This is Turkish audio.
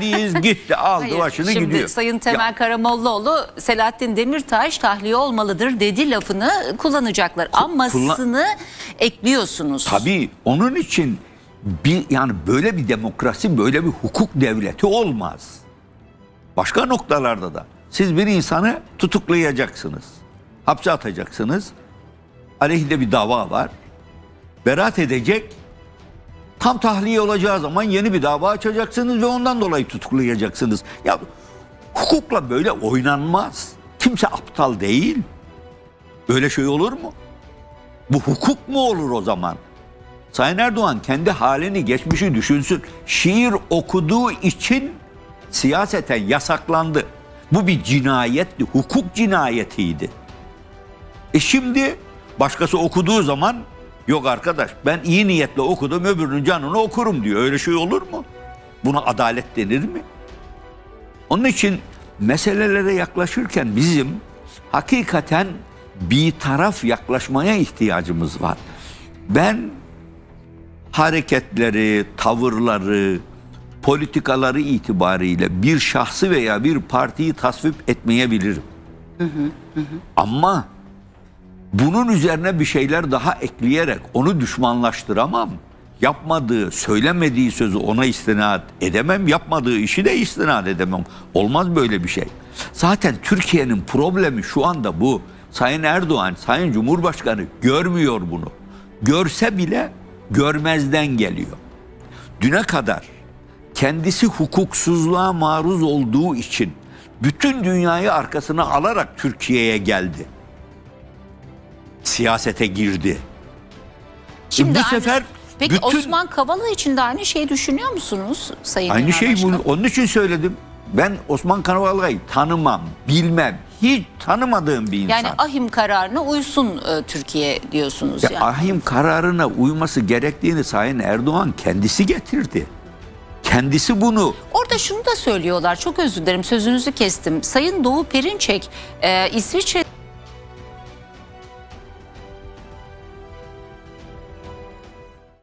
Diyiz gitti aldı Hayır, başını şimdi gidiyor. Sayın Temel Karamollaoğlu Selahattin Demirtaş tahliye olmalıdır dedi lafını kullanacaklar. Ammasını ekliyorsunuz. Tabii onun için bir yani böyle bir demokrasi, böyle bir hukuk devleti olmaz. Başka noktalarda da siz bir insanı tutuklayacaksınız. Hapse atacaksınız. Aleyhinde bir dava var. Beraat edecek. Tam tahliye olacağı zaman yeni bir dava açacaksınız ve ondan dolayı tutuklayacaksınız. Ya hukukla böyle oynanmaz. Kimse aptal değil. Böyle şey olur mu? Bu hukuk mu olur o zaman? Sayın Erdoğan kendi halini geçmişi düşünsün. Şiir okuduğu için siyaseten yasaklandı. Bu bir cinayetti, hukuk cinayetiydi. E şimdi başkası okuduğu zaman yok arkadaş ben iyi niyetle okudum öbürünün canını okurum diyor. Öyle şey olur mu? Buna adalet denir mi? Onun için meselelere yaklaşırken bizim hakikaten bir taraf yaklaşmaya ihtiyacımız var. Ben hareketleri, tavırları, politikaları itibariyle bir şahsı veya bir partiyi tasvip etmeyebilirim. Ama bunun üzerine bir şeyler daha ekleyerek onu düşmanlaştıramam. Yapmadığı, söylemediği sözü ona istinad edemem. Yapmadığı işi de istinad edemem. Olmaz böyle bir şey. Zaten Türkiye'nin problemi şu anda bu. Sayın Erdoğan, Sayın Cumhurbaşkanı görmüyor bunu. Görse bile görmezden geliyor. Düne kadar kendisi hukuksuzluğa maruz olduğu için bütün dünyayı arkasına alarak Türkiye'ye geldi siyasete girdi. Şimdi bu aynı- sefer Peki bütün- Osman Kavala için de aynı şeyi düşünüyor musunuz Sayın Aynı şey bunu onun için söyledim. Ben Osman Kavala'yı tanımam, bilmem. Hiç tanımadığım bir insan. Yani ahim kararına uysun e, Türkiye diyorsunuz Ya yani. ahim kararına uyması gerektiğini Sayın Erdoğan kendisi getirdi. Kendisi bunu Orada şunu da söylüyorlar. Çok özür dilerim sözünüzü kestim. Sayın Doğu Perinçek e, İsviçre